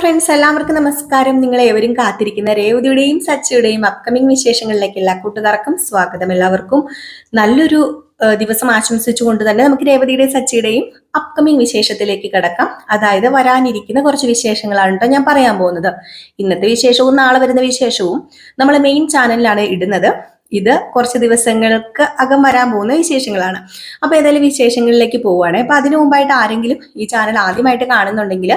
Friends എല്ലാവർക്കും നമസ്കാരം. നിങ്ങൾ ഏവരും കാത്തിരിക്കുന്ന രേവതിയുടെയും സച്ചിയുടെയും അപ്കമിംഗ് വിശേഷങ്ങളിലേക്ക് എല്ലാ കൂട്ടുകാർക്കും സ്വാഗതം എല്ലാവർക്കും. നല്ലൊരു ദിവസം ആശംസിച്ചുകൊണ്ട് തന്നെ നമുക്ക് രേവതിയുടെയും സച്ചിയുടെയും അപ്കമിംഗ് വിശേഷത്തിലേക്ക് കിടക്കാം. അതായത് വരാനിരിക്കുന്ന കുറച്ച് വിശേഷങ്ങളാണ് കേട്ടോ ഞാൻ പറയാൻ പോകുന്നത്. ഇന്നത്തെ വിശേഷവും നാളെ വരുന്ന വിശേഷവും നമ്മൾ മെയിൻ ചാനലിലാണ് ഇടുന്നത്. ഇത് കുറച്ച് ദിവസങ്ങൾക്ക് അകം വരാൻ പോകുന്ന വിശേഷങ്ങളാണ്. അപ്പൊ ഏതായാലും വിശേഷങ്ങളിലേക്ക് പോവുകയാണ്. അപ്പൊ അതിനു മുമ്പായിട്ട് ആരെങ്കിലും ഈ ചാനൽ ആദ്യമായിട്ട് കാണുന്നുണ്ടെങ്കിൽ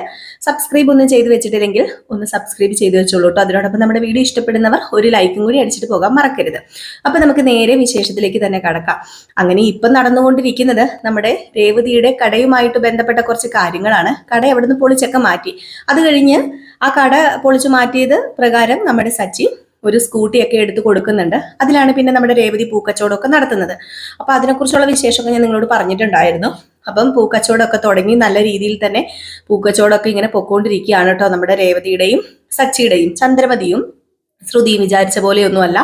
സബ്സ്ക്രൈബ് ഒന്നും ചെയ്ത് വെച്ചിട്ടില്ലെങ്കിൽ ഒന്ന് സബ്സ്ക്രൈബ് ചെയ്ത് വെച്ചോളൂ കേട്ടോ അതിനോടൊപ്പം നമ്മുടെ വീഡിയോ ഇഷ്ടപ്പെടുന്നവർ ഒരു ലൈക്കും കൂടി അടിച്ചിട്ട് പോകാൻ മറക്കരുത്. അപ്പൊ നമുക്ക് നേരെ വിശേഷത്തിലേക്ക് തന്നെ കടക്കാം. അങ്ങനെ ഇപ്പം നടന്നുകൊണ്ടിരിക്കുന്നത് നമ്മുടെ രേവതിയുടെ കടയുമായിട്ട് ബന്ധപ്പെട്ട കുറച്ച് കാര്യങ്ങളാണ്. കട എവിടുന്ന് പൊളിച്ചൊക്കെ മാറ്റി. അത് കഴിഞ്ഞ് ആ കട പൊളിച്ചു മാറ്റിയത് പ്രകാരം നമ്മുടെ സച്ചി ഒരു സ്കൂട്ടിയൊക്കെ എടുത്ത് കൊടുക്കുന്നുണ്ട്. അതിലാണ് പിന്നെ നമ്മുടെ രേവതി പൂക്കച്ചവടമൊക്കെ നടത്തുന്നത്. അപ്പോൾ അതിനെക്കുറിച്ചുള്ള വിശേഷമൊക്കെ ഞാൻ നിങ്ങളോട് പറഞ്ഞിട്ടുണ്ടായിരുന്നു. അപ്പം പൂക്കച്ചവടമൊക്കെ തുടങ്ങി നല്ല രീതിയിൽ തന്നെ പൂക്കച്ചവടമൊക്കെ ഇങ്ങനെ പൊക്കോണ്ടിരിക്കുകയാണ് കേട്ടോ നമ്മുടെ രേവതിയുടെയും സച്ചിയുടെയും ചന്ദ്രമതിയും. ശ്രുതിയും വിചാരിച്ച പോലെയൊന്നുമല്ല.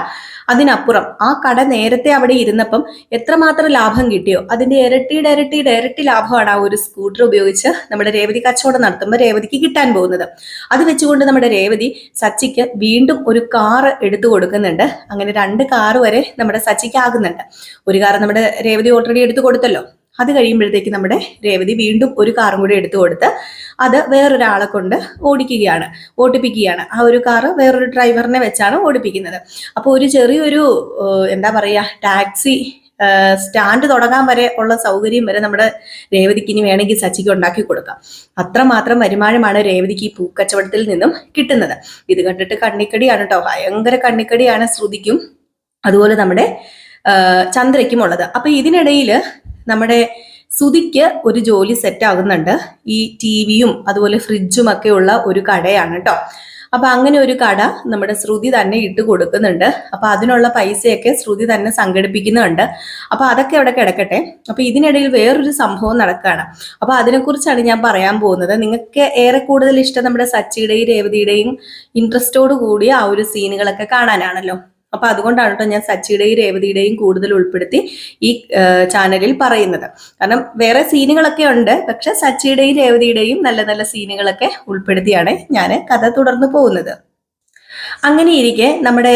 അതിനപ്പുറം ആ കട നേരത്തെ അവിടെ ഇരുന്നപ്പം എത്രമാത്രം ലാഭം കിട്ടിയോ? അതിന്റെ ഇരട്ടിയുടെ ഇരട്ടിയുടെ ഇരട്ടി ലാഭമാണ് ആ ഒരു സ്കൂട്ടർ ഉപയോഗിച്ച് നമ്മുടെ രേവതി കച്ചവടം നടത്തുമ്പോൾ രേവതിക്ക് കിട്ടാൻ പോകുന്നത്. അത് വെച്ചുകൊണ്ട് നമ്മുടെ രേവതി സച്ചിക്ക് വീണ്ടും ഒരു കാർ എടുത്തു കൊടുക്കുന്നുണ്ട്. അങ്ങനെ രണ്ട് കാർ വരെ നമ്മുടെ സച്ചിക്ക് ആകുന്നുണ്ട് ഒരു കാർ നമ്മുടെ രേവതി ഓൾറെഡി എടുത്തു കൊടുത്തല്ലോ. അത് കഴിയുമ്പോഴത്തേക്ക് നമ്മുടെ രേവതി വീണ്ടും ഒരു കാറും കൂടി എടുത്തു കൊടുത്ത് അത് വേറൊരാളെ കൊണ്ട് ഓടിക്കുകയാണ് ഓടിപ്പിക്കുകയാണ്. ആ ഒരു കാറ് വേറൊരു ഡ്രൈവറിനെ വെച്ചാണ് ഓടിപ്പിക്കുന്നത്. അപ്പോൾ ഒരു ചെറിയൊരു എന്താ പറയുക ടാക്സി സ്റ്റാൻഡ് തുടങ്ങാൻ വരെ ഉള്ള സൗകര്യം വരെ നമ്മുടെ രേവതിക്ക് ഇനി വേണമെങ്കിൽ സച്ചിക്ക് ഉണ്ടാക്കി കൊടുക്കാം. അത്രമാത്രം വരുമാനമാണ് രേവതിക്ക് ഈ പൂക്കച്ചവടത്തിൽ നിന്നും കിട്ടുന്നത്. ഇത് കണ്ടിട്ട് കണ്ണിക്കടിയാണ് കേട്ടോ. ഭയങ്കര കണ്ണിക്കടിയാണ് ശ്രുതിക്കും അതുപോലെ നമ്മുടെ ചന്ദ്രയ്ക്കും ഉള്ളത്. അപ്പൊ ഇതിനിടയിൽ നമ്മുടെ സുതിക്ക് ഒരു ജോലി സെറ്റ് ആകുന്നുണ്ട്. ഈ ടി വിയും അതുപോലെ ഫ്രിഡ്ജും ഒക്കെ ഉള്ള ഒരു കടയാണ് കേട്ടോ അപ്പൊ അങ്ങനെ ഒരു കട നമ്മുടെ ശ്രുതി തന്നെ ഇട്ട് കൊടുക്കുന്നുണ്ട്. അപ്പൊ അതിനുള്ള പൈസയൊക്കെ ശ്രുതി തന്നെ സംഘടിപ്പിക്കുന്നുണ്ട്. അപ്പൊ അതൊക്കെ അവിടെ കിടക്കട്ടെ. അപ്പൊ ഇതിനിടയിൽ വേറൊരു സംഭവം നടക്കുകയാണ് അപ്പൊ അതിനെക്കുറിച്ചാണ് ഞാൻ പറയാൻ പോകുന്നത്. നിങ്ങൾക്ക് ഏറെ കൂടുതൽ ഇഷ്ടം നമ്മുടെ സച്ചിയുടെയും രേവതിയുടെയും ഇൻട്രസ്റ്റോട് കൂടി ആ ഒരു സീനുകളൊക്കെ കാണാനാണല്ലോ. അപ്പൊ അതുകൊണ്ടാണ് കേട്ടോ ഞാൻ സച്ചിയുടെയും രേവതിയുടെയും കൂടുതൽ ഉൾപ്പെടുത്തി ഈ ചാനലിൽ പറയുന്നത്. കാരണം വേറെ സീനുകളൊക്കെ ഉണ്ട് പക്ഷെ സച്ചിയുടെയും രേവതിയുടെയും നല്ല നല്ല സീനുകളൊക്കെ ഉൾപ്പെടുത്തിയാണ് ഞാൻ കഥ തുടർന്നു പോകുന്നത്. അങ്ങനെ ഇരിക്കെ നമ്മുടെ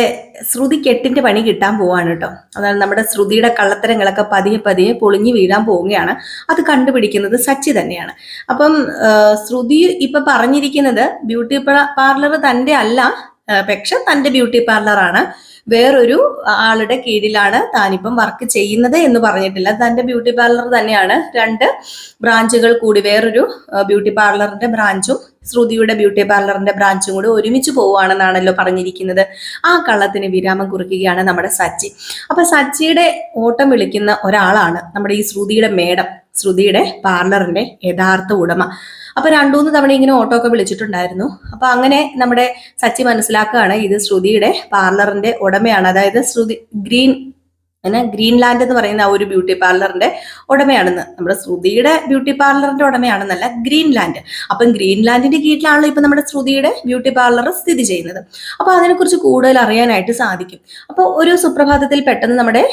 ശ്രുതി കെട്ടിന്റെ പണി കിട്ടാൻ പോവാണ് കേട്ടോ അതാണ് നമ്മുടെ ശ്രുതിയുടെ കള്ളത്തരങ്ങളൊക്കെ പതിയെ പതിയെ പൊളിഞ്ഞു വീഴാൻ പോവുകയാണ്. അത് കണ്ടുപിടിക്കുന്നത് സച്ചി തന്നെയാണ്. അപ്പം ശ്രുതി ഇപ്പൊ പറഞ്ഞിരിക്കുന്നത് ബ്യൂട്ടി പാർലർ തന്റെ അല്ല പക്ഷെ തന്റെ ബ്യൂട്ടി പാർലറാണ്. വേറൊരു ആളുടെ കീഴിലാണ് താനിപ്പം വർക്ക് ചെയ്യുന്നത് എന്ന് പറഞ്ഞിട്ടില്ല. തന്റെ ബ്യൂട്ടി പാർലർ തന്നെയാണ് രണ്ട് ബ്രാഞ്ചുകൾ കൂടി. വേറൊരു ബ്യൂട്ടി പാർലറിന്റെ ബ്രാഞ്ചും ശ്രുതിയുടെ ബ്യൂട്ടി പാർലറിന്റെ ബ്രാഞ്ചും കൂടി ഒരുമിച്ച് പോവുകയാണെന്നാണല്ലോ പറഞ്ഞിരിക്കുന്നത്. ആ കള്ളത്തിന് വിരാമം കുറിക്കുകയാണ് നമ്മുടെ സച്ചി. അപ്പൊ സച്ചിയുടെ ഓട്ടം വിളിക്കുന്ന ഒരാളാണ് നമ്മുടെ ഈ ശ്രുതിയുടെ മേഡം ശ്രുതിയുടെ പാർലറിന്റെ യഥാർത്ഥ ഉടമ. അപ്പൊ രണ്ടുമൂന്ന് തവണ ഇങ്ങനെ ഓട്ടോ ഒക്കെ വിളിച്ചിട്ടുണ്ടായിരുന്നു. അപ്പൊ അങ്ങനെ നമ്മുടെ സച്ചി മനസ്സിലാക്കുകയാണ് ഇത് ശ്രുതിയുടെ പാർലറിന്റെ ഉടമയാണ്. അതായത് ശ്രുതി ഗ്രീൻ പിന്നെ ഗ്രീൻലാൻഡ് എന്ന് പറയുന്ന ആ ഒരു ബ്യൂട്ടി പാർലറിന്റെ ഉടമയാണെന്ന്. നമ്മുടെ ശ്രുതിയുടെ ബ്യൂട്ടി പാർലറിന്റെ ഉടമയാണെന്നല്ല ഗ്രീൻലാൻഡ്. അപ്പം ഗ്രീൻലാൻഡിന്റെ കീഴിലാണല്ലോ ഇപ്പൊ നമ്മുടെ ശ്രുതിയുടെ ബ്യൂട്ടി പാർലർ സ്ഥിതി ചെയ്യുന്നത്. അപ്പൊ അതിനെക്കുറിച്ച് കൂടുതൽ അറിയാനായിട്ട് സാധിക്കും. അപ്പോൾ ഒരു സുപ്രഭാതത്തിൽ പെട്ടെന്ന് നമ്മുടെ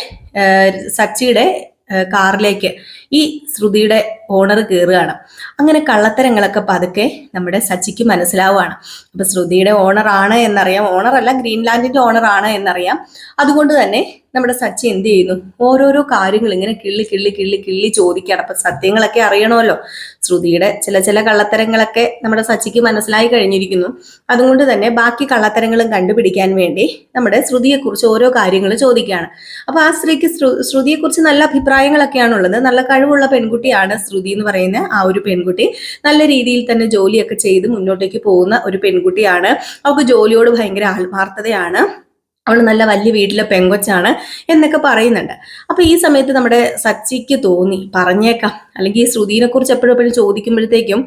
സച്ചിയുടെ കാറിലേക്ക് ഈ ശ്രുതിയുടെ ഓണർ കയറുകയാണ് അങ്ങനെ കള്ളത്തരങ്ങളൊക്കെ പതുക്കെ നമ്മുടെ സച്ചിക്ക് മനസ്സിലാവുകയാണ്. അപ്പൊ ശ്രുതിയുടെ ഓണറാണ് എന്നറിയാം. ഓണറല്ല ഗ്രീൻലാൻഡിന്റെ ഓണറാണ് എന്നറിയാം. അതുകൊണ്ട് തന്നെ നമ്മുടെ സച്ചി എന്ത് ചെയ്യുന്നു? ഓരോരോ കാര്യങ്ങൾ ഇങ്ങനെ കിള്ളി കിള്ളി കിള്ളി കിള്ളി ചോദിക്കുകയാണ്. അപ്പൊ സത്യങ്ങളൊക്കെ അറിയണമല്ലോ. ശ്രുതിയുടെ ചില ചില കള്ളത്തരങ്ങളൊക്കെ നമ്മുടെ സച്ചിക്ക് മനസ്സിലായി കഴിഞ്ഞിരിക്കുന്നു. അതുകൊണ്ട് തന്നെ ബാക്കി കള്ളത്തരങ്ങളും കണ്ടുപിടിക്കാൻ വേണ്ടി നമ്മുടെ ശ്രുതിയെക്കുറിച്ച് ഓരോ കാര്യങ്ങൾ ചോദിക്കുകയാണ്. അപ്പൊ ആ സ്ത്രീക്ക് ശ്രു- ശ്രുതിയെക്കുറിച്ച് നല്ല അഭിപ്രായങ്ങളൊക്കെയാണ് ഉള്ളത് നല്ല കഴിവുള്ള പെൺകുട്ടിയാണ് ശ്രുതി എന്ന് പറയുന്ന ആ ഒരു പെൺകുട്ടി. നല്ല രീതിയിൽ തന്നെ ജോലിയൊക്കെ ചെയ്ത് മുന്നോട്ടേക്ക് പോകുന്ന ഒരു പെൺകുട്ടിയാണ്. അവൾക്ക് ജോലിയോട് ഭയങ്കര ആത്മാർത്ഥതയാണ്. അവൾ നല്ല വലിയ വീട്ടിലെ പെങ്കൊച്ചാണ് എന്നൊക്കെ പറയുന്നുണ്ട്. അപ്പൊ ഈ സമയത്ത് നമ്മുടെ സച്ചിക്ക് തോന്നി പറഞ്ഞേക്കാം. അല്ലെങ്കിൽ ഈ ശ്രുതിനെ കുറിച്ച് എപ്പോഴും ചോദിക്കുമ്പോഴത്തേക്കും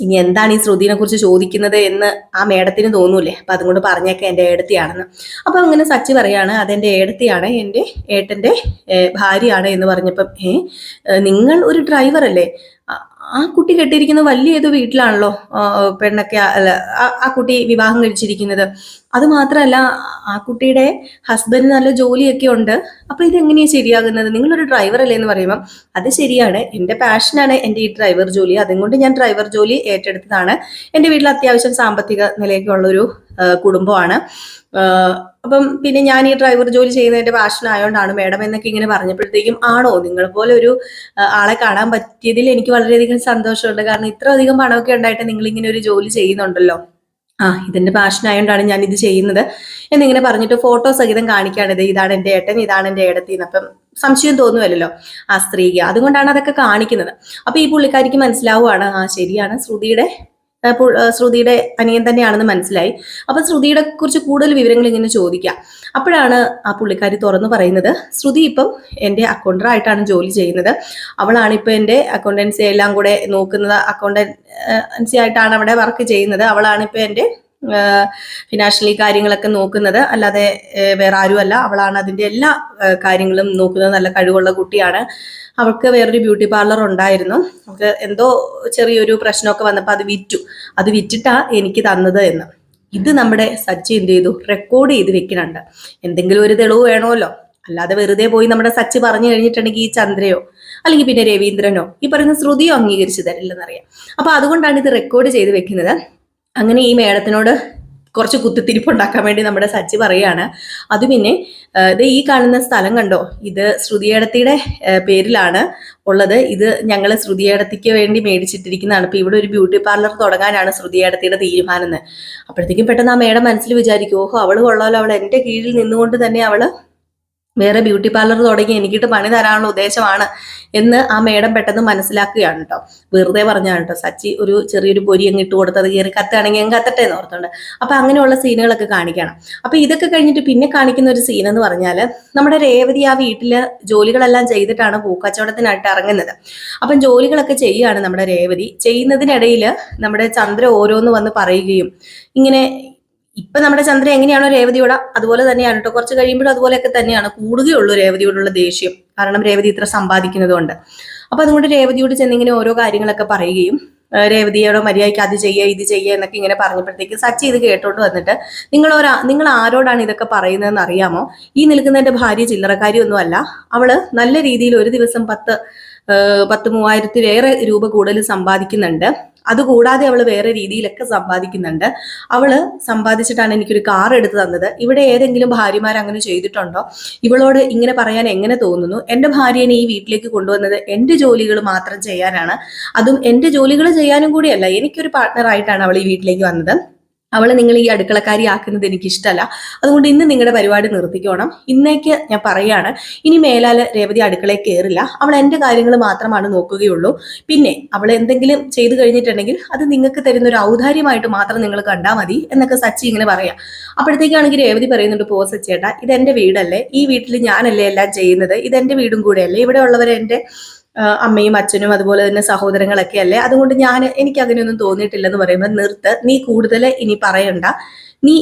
ഇനി എന്താണ് ഈ ശ്രുതിനെ കുറിച്ച് ചോദിക്കുന്നത് എന്ന് ആ മേഡത്തിന് തോന്നൂലേ? അപ്പൊ അതുകൊണ്ട് പറഞ്ഞേക്കാം എന്റെ ഏടത്തിയാണെന്ന്. അപ്പൊ അങ്ങനെ സച്ചി പറയാണ് അതെന്റെ ഏടത്തിയാണ് എന്റെ ഏട്ടന്റെ ഭാര്യയാണ് എന്ന് പറഞ്ഞപ്പം ഏഹ്, നിങ്ങൾ ഒരു ഡ്രൈവർ അല്ലേ ആ, കുട്ടി കെട്ടിയിരിക്കുന്ന വലിയ ഏതോ വീട്ടിലാണല്ലോ പെണ്ണൊക്കെ അല്ല ആ- കുട്ടി വിവാഹം കഴിച്ചിരിക്കുന്നത്. അത് മാത്രമല്ല ആ കുട്ടിയുടെ ഹസ്ബൻഡ് നല്ല ജോലിയൊക്കെ ഉണ്ട്. അപ്പൊ ഇത് എങ്ങനെയാ ശരിയാകുന്നത്? നിങ്ങളൊരു ഡ്രൈവർ അല്ലേ എന്ന് പറയുമ്പോൾ അത് ശരിയാണ്. എന്റെ പാഷനാണ് എന്റെ ഈ ഡ്രൈവർ ജോലി. അതുകൊണ്ട് ഞാൻ ഡ്രൈവർ ജോലി ഏറ്റെടുത്തതാണ്. എന്റെ വീട്ടിൽ അത്യാവശ്യം സാമ്പത്തിക നിലയൊക്കെ ഉള്ളൊരു കുടുംബമാണ്. അപ്പം പിന്നെ ഞാൻ ഈ ഡ്രൈവർ ജോലി ചെയ്യുന്നതിന്റെ പാഷൻ ആയതുകൊണ്ടാണ് മേഡം എന്നൊക്കെ ഇങ്ങനെ പറഞ്ഞപ്പോഴത്തേക്കും ആണോ? നിങ്ങൾ പോലെ ഒരു ആളെ കാണാൻ പറ്റിയതിൽ എനിക്ക് വളരെയധികം സന്തോഷമുണ്ട്. കാരണം ഇത്ര അധികം പണമൊക്കെ ഉണ്ടായിട്ട് നിങ്ങൾ ഇങ്ങനെ ഒരു ജോലി ചെയ്യുന്നുണ്ടല്ലോ. ആ ഇതിന്റെ പാഷൻ ആയതുകൊണ്ടാണ് ഞാൻ ഇത് ചെയ്യുന്നത്. എന്നിങ്ങനെ പറഞ്ഞിട്ട് ഫോട്ടോ സഹിതം കാണിക്കാണിത് ഇതാണ് എന്റെ ഏട്ടൻ ഇതാണ് എന്റെ ഏടത്തിന്ന് അപ്പം സംശയം തോന്നുമല്ലോ ആ സ്ത്രീക്ക്. അതുകൊണ്ടാണ് അതൊക്കെ കാണിക്കുന്നത്. അപ്പൊ ഈ പുള്ളിക്കാരിക്ക് മനസ്സിലാവുകയാണ് ആ ശരിയാണ് ശ്രുതിയുടെ ശ്രുതിയുടെ അനിയൻ തന്നെയാണെന്ന് മനസ്സിലായി. അപ്പൊ ശ്രുതിയുടെ കുറിച്ച് കൂടുതൽ വിവരങ്ങൾ ഇങ്ങനെ ചോദിക്കാം. അപ്പോഴാണ് ആ പുള്ളിക്കാരി തുറന്നു പറയുന്നത് ശ്രുതി ഇപ്പം എന്റെ അക്കൗണ്ടറായിട്ടാണ് ജോലി ചെയ്യുന്നത്. അവളാണ് ഇപ്പൊ എന്റെ അക്കൗണ്ടൻസി എല്ലാം കൂടെ നോക്കുന്നത്. അക്കൗണ്ടൻസി ആയിട്ടാണ് അവിടെ വർക്ക് ചെയ്യുന്നത്. അവളാണ് ഇപ്പൊ എന്റെ ഫിനാൻഷ്യലി കാര്യങ്ങളൊക്കെ നോക്കുന്നത്. അല്ലാതെ വേറെ ആരുമല്ല. അവളാണ് അതിന്റെ എല്ലാ കാര്യങ്ങളും നോക്കുന്നത്. നല്ല കഴിവുള്ള കുട്ടിയാണ്. അവൾക്ക് വേറൊരു ബ്യൂട്ടി പാർലർ ഉണ്ടായിരുന്നു. അവൾക്ക് എന്തോ ചെറിയൊരു പ്രശ്നമൊക്കെ വന്നപ്പോൾ അത് വിറ്റു. അത് വിറ്റിട്ടാ എനിക്ക് തന്നത് എന്ന്. ഇത് നമ്മുടെ സച്ചി എന്ത് ചെയ്തു? റെക്കോർഡ് ചെയ്ത് വെക്കുന്നുണ്ട്. എന്തെങ്കിലും ഒരു തെളിവ് വേണമല്ലോ. അല്ലാതെ വെറുതെ പോയി നമ്മുടെ സച്ചി പറഞ്ഞു കഴിഞ്ഞിട്ടുണ്ടെങ്കിൽ ഈ ചന്ദ്രയോ അല്ലെങ്കിൽ പിന്നെ രവീന്ദ്രനോ ഈ പറയുന്ന ശ്രുതിയോ അംഗീകരിച്ചു തരില്ലെന്നറിയാം. അപ്പൊ അതുകൊണ്ടാണ് ഇത് റെക്കോർഡ് ചെയ്ത് വെക്കുന്നത്. അങ്ങനെ ഈ മേഡത്തിനോട് കുറച്ച് കുത്തിത്തിരിപ്പുണ്ടാക്കാൻ വേണ്ടി നമ്മുടെ സച്ചി പറയാണ് അത് പിന്നെ ഇത് ഈ കാണുന്ന സ്ഥലം കണ്ടോ? ഇത് ശ്രുതിയേടത്തിയുടെ പേരിലാണ് ഉള്ളത്. ഇത് ഞങ്ങൾ ശ്രുതിയേടത്തിക്ക് വേണ്ടി മേടിച്ചിട്ടിരിക്കുന്നതാണ്. അപ്പോൾ ഇവിടെ ഒരു ബ്യൂട്ടി പാർലർ തുടങ്ങാനാണ് ശ്രുതിയേടത്തിയുടെ തീരുമാനം എന്ന് അപ്പോഴത്തേക്കും പെട്ടെന്ന് ആ മേഡം മനസ്സിൽ വിചാരിക്കും ഓഹോ അവൾ കൊള്ളാലോ. അവൾ എന്റെ കീഴിൽ നിന്നുകൊണ്ട് തന്നെ അവൾ വേറെ ബ്യൂട്ടി പാർലർ തുടങ്ങി എനിക്കിട്ട് പണി തരാനുള്ള ഉദ്ദേശമാണ് എന്ന് ആ മേഡം പെട്ടെന്ന് മനസ്സിലാക്കുകയാണ് കേട്ടോ വെറുതെ പറഞ്ഞാണ് കേട്ടോ സച്ചി ഒരു ചെറിയൊരു പൊരി അങ്ങ് ഇട്ട് കൊടുത്തത് കയറി കത്താണെങ്കിൽ അങ്ങ് കത്തട്ടെ എന്ന് ഓർത്തുണ്ട്. അപ്പൊ അങ്ങനെയുള്ള സീനുകളൊക്കെ കാണിക്കണം. അപ്പൊ ഇതൊക്കെ കഴിഞ്ഞിട്ട് പിന്നെ കാണിക്കുന്ന ഒരു സീൻ എന്ന് പറഞ്ഞാൽ നമ്മുടെ രേവതി ആ വീട്ടിൽ ജോലികളെല്ലാം ചെയ്തിട്ടാണ് പൂക്കച്ചവടത്തിനായിട്ട് ഇറങ്ങുന്നത്. അപ്പം ജോലികളൊക്കെ ചെയ്യുകയാണ് നമ്മുടെ രേവതി. ചെയ്യുന്നതിനിടയിൽ നമ്മുടെ ചന്ദ്ര ഓരോന്ന് വന്ന് പറയുകയും ഇങ്ങനെ ഇപ്പൊ നമ്മുടെ ചന്ദ്രൻ എങ്ങനെയാണോ രേവതിയോട് അതുപോലെ തന്നെയാണ് കേട്ടോ കുറച്ച് കഴിയുമ്പോഴും അതുപോലെയൊക്കെ തന്നെയാണ്. കൂടുകയുള്ളൂ രേവതിയോടുള്ള ദേഷ്യം. കാരണം രേവതി ഇത്ര സമ്പാദിക്കുന്നത് കൊണ്ട് അപ്പൊ അതുകൊണ്ട് രേവതിയോട് ചെന്നിങ്ങനെ ഓരോ കാര്യങ്ങളൊക്കെ പറയുകയും രേവതിയോടോ മര്യാദയ്ക്ക് അത് ചെയ്യുക ഇത് ചെയ്യുക എന്നൊക്കെ ഇങ്ങനെ പറഞ്ഞപ്പോഴത്തേക്ക് സച്ചി ഇത് കേട്ടോണ്ട് വന്നിട്ട് നിങ്ങൾ ഒരാ നിങ്ങൾ ആരോടാണ് ഇതൊക്കെ പറയുന്നതെന്ന് അറിയാമോ? ഈ നിൽക്കുന്ന എന്റെ ഭാര്യ ചില്ലറക്കാരിയൊന്നും അല്ല. അവൾ നല്ല രീതിയിൽ ഒരു ദിവസം പത്ത് പത്ത് മൂവായിരത്തിലേറെ രൂപ കൂടുതൽ സമ്പാദിക്കുന്നുണ്ട്. അതുകൂടാതെ അവൾ വേറെ രീതിയിലൊക്കെ സമ്പാദിക്കുന്നുണ്ട്. അവൾ സമ്പാദിച്ചിട്ടാണ് എനിക്കൊരു കാർ എടുത്തു തന്നത്. ഇവിടെ ഏതെങ്കിലും ഭാര്യമാർ അങ്ങനെ ചെയ്തിട്ടുണ്ടോ? ഇവളോട് ഇങ്ങനെ പറയാൻ എങ്ങനെ തോന്നുന്നു? എന്റെ ഭാര്യനെ ഈ വീട്ടിലേക്ക് കൊണ്ടുവന്നത് എന്റെ ജോലികൾ മാത്രം ചെയ്യാനാണ്. അതും എന്റെ ജോലികൾ ചെയ്യാനും കൂടിയല്ല. എനിക്കൊരു പാർട്ട്ണറായിട്ടാണ് അവൾ ഈ വീട്ടിലേക്ക് വന്നത്. അവളെ നിങ്ങൾ ഈ അടുക്കളക്കാരി ആക്കുന്നത് എനിക്കിഷ്ടമല്ല അതുകൊണ്ട് ഇന്ന് നിങ്ങളുടെ പരിപാടി നിർത്തിക്കോണം. ഇന്നേക്ക് ഞാൻ പറയാണ് ഇനി മേലാൽ രേവതി അടുക്കളയിൽ കയറില്ല അവൾ എന്റെ കാര്യങ്ങൾ മാത്രമാണ് നോക്കുകയുള്ളൂ. പിന്നെ അവൾ എന്തെങ്കിലും ചെയ്തു കഴിഞ്ഞിട്ടുണ്ടെങ്കിൽ അത് നിങ്ങൾക്ക് തരുന്ന ഒരു ഔദാര്യമായിട്ട് മാത്രം നിങ്ങൾ കണ്ടാൽ മതി എന്നൊക്കെ സച്ചി ഇങ്ങനെ പറയാം. അപ്പോഴത്തേക്കാണെങ്കിൽ രേവതി പറയുന്നുണ്ട് പോ സച്ചേട്ടാ ഇത് എന്റെ വീടല്ലേ? ഈ വീട്ടിൽ ഞാനല്ലേ എല്ലാം ചെയ്യുന്നത്? ഇത് എന്റെ വീടും കൂടെയല്ലേ? ഇവിടെ ഉള്ളവരെ എന്റെ അമ്മയും അച്ഛനും അതുപോലെ തന്നെ സഹോദരങ്ങളൊക്കെ അല്ലേ? അതുകൊണ്ട് ഞാൻ എനിക്ക് അങ്ങനെയൊന്നും തോന്നിയിട്ടില്ലെന്ന് പറയുമ്പോൾ നിർത്ത്. നീ കൂടുതൽ ഇനി പറയണ്ട. നീ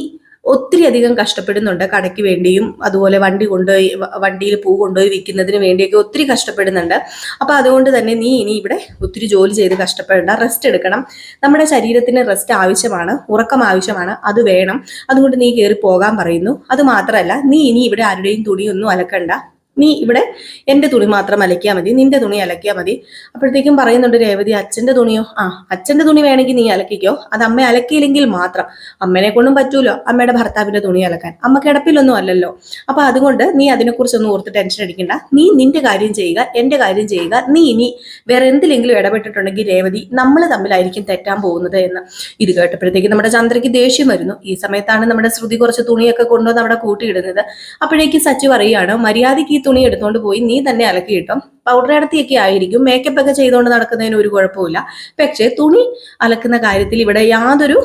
ഒത്തിരി അധികം കഷ്ടപ്പെടുന്നുണ്ട് കടയ്ക്ക് വേണ്ടിയും അതുപോലെ വണ്ടി കൊണ്ടുപോയി വണ്ടിയിൽ പൂ കൊണ്ടുപോയി വിൽക്കുന്നതിന് വേണ്ടിയൊക്കെ ഒത്തിരി കഷ്ടപ്പെടുന്നുണ്ട്. അപ്പോൾ അതുകൊണ്ട് തന്നെ നീ ഇനി ഇവിടെ ഒത്തിരി ജോലി ചെയ്ത് കഷ്ടപ്പെടേണ്ട. റെസ്റ്റ് എടുക്കണം. നമ്മുടെ ശരീരത്തിന് റെസ്റ്റ് ആവശ്യമാണ്. ഉറക്കം ആവശ്യമാണ്. അത് വേണം. അതുകൊണ്ട് നീ കയറി പോകാൻ പറയുന്നു. അത് മാത്രമല്ല നീ ഇനി ഇവിടെ ആരുടെയും തുണിയൊന്നും അലക്കണ്ട. നീ ഇവിടെ എന്റെ തുണി മാത്രം അലക്കിയാൽ മതി നിന്റെ തുണി അലക്കിയാൽ മതി. അപ്പോഴത്തേക്കും പറയുന്നുണ്ട് രേവതി അച്ഛന്റെ തുണിയോ? ആ അച്ഛന്റെ തുണി വേണമെങ്കിൽ നീ അലക്കിക്കോ. അത് അമ്മ അലക്കിയില്ലെങ്കിൽ മാത്രം. അമ്മേനെ കൊണ്ടും പറ്റൂലോ അമ്മയുടെ ഭർത്താവിന്റെ തുണി അലക്കാൻ. അമ്മ കിടപ്പിലൊന്നും അല്ലല്ലോ. അപ്പൊ അതുകൊണ്ട് നീ അതിനെക്കുറിച്ചൊന്നും ഓർത്ത് ടെൻഷൻ അടിക്കണ്ട. നീ നിന്റെ കാര്യം ചെയ്യുക എന്റെ കാര്യം ചെയ്യുക. നീ ഇനി വേറെ എന്തിലെങ്കിലും ഇടപെട്ടിട്ടുണ്ടെങ്കിൽ രേവതി നമ്മൾ തമ്മിലായിരിക്കും തെറ്റാൻ പോകുന്നത് എന്ന്. ഇത് കേട്ടപ്പോഴത്തേക്ക് നമ്മുടെ ചന്ദ്രയ്ക്ക് ദേഷ്യം വരുന്നു. ഈ സമയത്താണ് നമ്മുടെ ശ്രുതി കുറച്ച് തുണിയൊക്കെ കൊണ്ടുവന്ന് അവിടെ കൂട്ടിയിടുന്നത്. അപ്പോഴേക്ക് സച്ചി പറയുകയാണ് മര്യാദയ്ക്ക് ഈ തുണി എടുത്തുകൊണ്ട് പോയി നീ തന്നെ അലക്കി കിട്ടും പൗഡർ അടത്തിയൊക്കെ ആയിരിക്കും. മേക്കപ്പ് ഒക്കെ ചെയ്തുകൊണ്ട് നടക്കുന്നതിന് ഒരു കുഴപ്പമില്ല പക്ഷേ തുണി അലക്കുന്ന കാര്യത്തിൽ ഇവിടെ യാതൊരു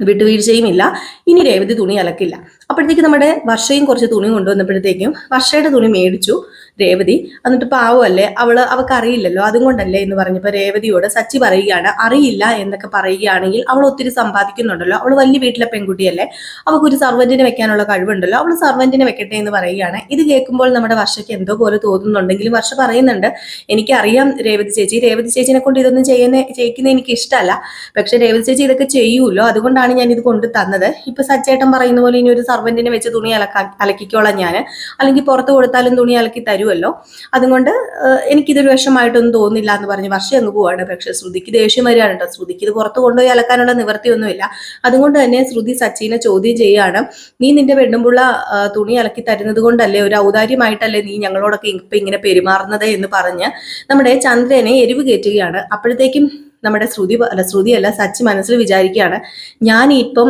വിട്ടുവീഴ്ചയും ഇല്ല ഇനി രേവതി തുണി അലക്കില്ല. അപ്പോഴത്തേക്ക് നമ്മുടെ വർഷയും കുറച്ച് തുണി കൊണ്ടുവന്നപ്പോഴത്തേക്കും വർഷയുടെ തുണി മേടിച്ചു. രേവതി. എന്നിട്ട് പാവമല്ലേ അവൾ അവൾക്ക് അറിയില്ലല്ലോ അതുകൊണ്ടല്ലേ എന്ന് പറഞ്ഞപ്പോൾ രേവതിയോട് സച്ചി പറയുകയാണ് അറിയില്ല എന്നൊക്കെ പറയുകയാണെങ്കിൽ അവൾ ഒത്തിരി സമ്പാദിക്കുന്നുണ്ടല്ലോ. അവൾ വലിയ വീട്ടിലെ പെൺകുട്ടിയല്ലേ? അവൾക്ക് ഒരു സർവന്റിനെ വെക്കാനുള്ള കഴിവുണ്ടല്ലോ. അവൾ സർവന്റിനെ വെക്കട്ടെ എന്ന് പറയുകയാണ്. ഇത് കേൾക്കുമ്പോൾ നമ്മുടെ വർഷയ്ക്ക് എന്തോ പോലെ തോന്നുന്നുണ്ടെങ്കിലും വർഷ പറയുന്നുണ്ട്. എനിക്കറിയാം രേവതി ചേച്ചി. രേവതി ചേച്ചിനെ കൊണ്ട് ഇതൊന്നും ചെയ്യുന്ന ചെയ്യിക്കുന്നത് എനിക്ക് ഇഷ്ടമല്ല. പക്ഷെ രേവതി ചേച്ചി ഇതൊക്കെ ചെയ്യൂല്ലോ അതുകൊണ്ടാണ് ഞാൻ ഇത് കൊണ്ട് തന്നത്. ഇപ്പൊ സച്ചേട്ടൻ പറയുന്ന പോലെ ഇനി ഒരു സർവന്റിനെ വെച്ച് തുണി അലക്കാ അലക്കിക്കോളാം ഞാൻ അല്ലെങ്കിൽ പുറത്ത് കൊടുത്താലും തുണി അലക്കി തരുമല്ലോ അതുകൊണ്ട് എനിക്കിതൊരു വിഷമായിട്ടൊന്നും തോന്നില്ല എന്ന് പറഞ്ഞ് വർഷം അങ്ങ് പോവാണ്. പക്ഷെ ശ്രുതിക്ക് ദേഷ്യം വരികയാണ് കേട്ടോ. ശ്രുതിക്ക് ഇത് പുറത്ത് കൊണ്ടുപോയി അലക്കാനുള്ള നിവൃത്തിയൊന്നുമില്ല. അതുകൊണ്ട് തന്നെ ശ്രുതി സച്ചിനെ ചോദ്യം ചെയ്യുകയാണ് നീ നിന്റെ പെണ്ണുമ്പുള്ള തുണി അലക്കി തരുന്നത് കൊണ്ടല്ലേ ഒരു ഔദാര്യമായിട്ടല്ലേ നീ ഞങ്ങളോടൊക്കെ ഇപ്പൊ ഇങ്ങനെ പെരുമാറുന്നത്? എന്ന് പറഞ്ഞ് നമ്മുടെ ചന്ദ്രനെ എരിവ് കയറ്റുകയാണ്. അപ്പോഴത്തേക്കും നമ്മുടെ ശ്രുതി അല്ല ശ്രുതിയല്ല സച്ചി മനസ്സിൽ വിചാരിക്കുകയാണ് ഞാൻ ഇപ്പം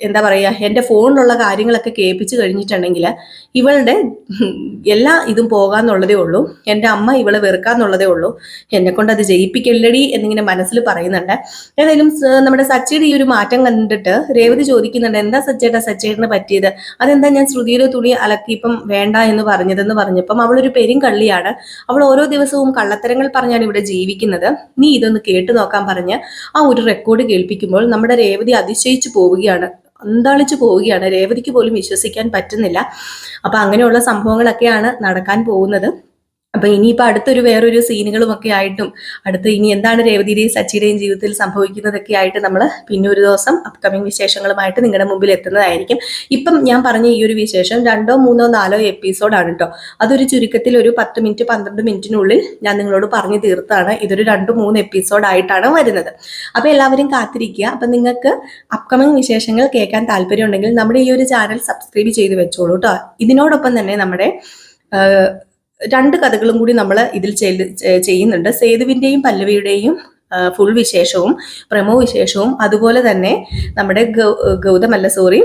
എന്താ പറയുക എന്റെ ഫോണിലുള്ള കാര്യങ്ങളൊക്കെ കേൾപ്പിച്ചു കഴിഞ്ഞിട്ടുണ്ടെങ്കിൽ ഇവളുടെ എല്ലാ ഇതും പോകാന്നുള്ളതേ ഉള്ളൂ. എന്റെ അമ്മ ഇവളെ വെറുക്കാന്നുള്ളതേ ഉള്ളൂ. എന്നെ കൊണ്ട് അത് ജയിപ്പിക്കല്ലടി എന്നിങ്ങനെ മനസ്സിൽ പറയുന്നുണ്ട്. ഏതായാലും നമ്മുടെ സച്ചയുടെ ഈ ഒരു മാറ്റം കണ്ടിട്ട് രേവതി ചോദിക്കുന്നുണ്ട് എന്താ സച്ചേട്ടാ സച്ചേട്ടന് പറ്റിയത്? അതെന്താ ഞാൻ ശ്രുതിയുടെ തുണി അലക്കി ഇപ്പം വേണ്ട എന്ന് പറഞ്ഞതെന്ന് പറഞ്ഞപ്പം അവളൊരു പെരും കള്ളിയാണ്. അവൾ ഓരോ ദിവസവും കള്ളത്തരങ്ങൾ പറഞ്ഞാണ് ഇവിടെ ജീവിക്കുന്നത്. നീ ഇതൊന്ന് കേട്ടു നോക്കാൻ പറഞ്ഞ് ആ ഒരു റെക്കോർഡ് കേൾപ്പിക്കുമ്പോൾ നമ്മുടെ രേവതി അതിശയിച്ചു പോവുകയാണ്. അന്താളിച്ചു പോവുകയാണ്. രേവതിക്ക് പോലും വിശ്വസിക്കാൻ പറ്റുന്നില്ല. അപ്പൊ അങ്ങനെയുള്ള സംഭവങ്ങളൊക്കെയാണ് നടക്കാൻ പോകുന്നത്. അപ്പൊ ഇനിയിപ്പോ അടുത്തൊരു വേറൊരു സീനുകളും ഒക്കെ ആയിട്ടും അടുത്ത് ഇനി എന്താണ് രേവതിയുടെയും സച്ചിയുടെയും ജീവിതത്തിൽ സംഭവിക്കുന്നതൊക്കെ ആയിട്ട് നമ്മൾ പിന്നെ ഒരു ദിവസം അപ്കമിങ് വിശേഷങ്ങളുമായിട്ട് നിങ്ങളുടെ മുമ്പിൽ എത്തുന്നതായിരിക്കും. ഇപ്പം ഞാൻ പറഞ്ഞ ഈ ഒരു വിശേഷം രണ്ടോ മൂന്നോ നാലോ എപ്പിസോഡാണ് കേട്ടോ അതൊരു ചുരുക്കത്തിൽ ഒരു പത്ത് മിനിറ്റ് പന്ത്രണ്ട് മിനിറ്റിനുള്ളിൽ ഞാൻ നിങ്ങളോട് പറഞ്ഞു തീർത്താണ് ഇതൊരു രണ്ട് മൂന്ന് എപ്പിസോഡായിട്ടാണ് വരുന്നത്. അപ്പൊ എല്ലാവരും കാത്തിരിക്കുക. അപ്പൊ നിങ്ങൾക്ക് അപ്കമിങ് വിശേഷങ്ങൾ കേൾക്കാൻ താല്പര്യമുണ്ടെങ്കിൽ നമ്മുടെ ഈ ഒരു ചാനൽ സബ്സ്ക്രൈബ് ചെയ്ത് വെച്ചോളൂ കേട്ടോ ഇതിനോടൊപ്പം തന്നെ നമ്മുടെ രണ്ട് കഥകളും കൂടി നമ്മൾ ഇതിൽ ചെയ്യുന്നുണ്ട്. സേതുവിന്റെയും പല്ലവിയുടെയും ഫുൾ വിശേഷവും പ്രമോ വിശേഷവും അതുപോലെ തന്നെ നമ്മുടെ ഗൗതമല്ല സോറി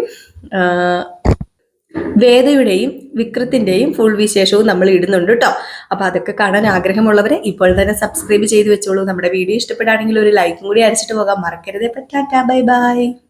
വേദയുടെയും വിക്രത്തിന്റെയും ഫുൾ വിശേഷവും നമ്മൾ ഇടുന്നുണ്ട് കേട്ടോ അപ്പൊ അതൊക്കെ കാണാൻ ആഗ്രഹമുള്ളവരെ ഇപ്പോൾ തന്നെ സബ്സ്ക്രൈബ് ചെയ്ത് വെച്ചോളൂ. നമ്മുടെ വീഡിയോ ഇഷ്ടപ്പെടുകയാണെങ്കിൽ ഒരു ലൈക്കും കൂടി അടിച്ചിട്ട് പോകാൻ മറക്കരുത്. പറ്റാറ്റ ബൈ ബൈ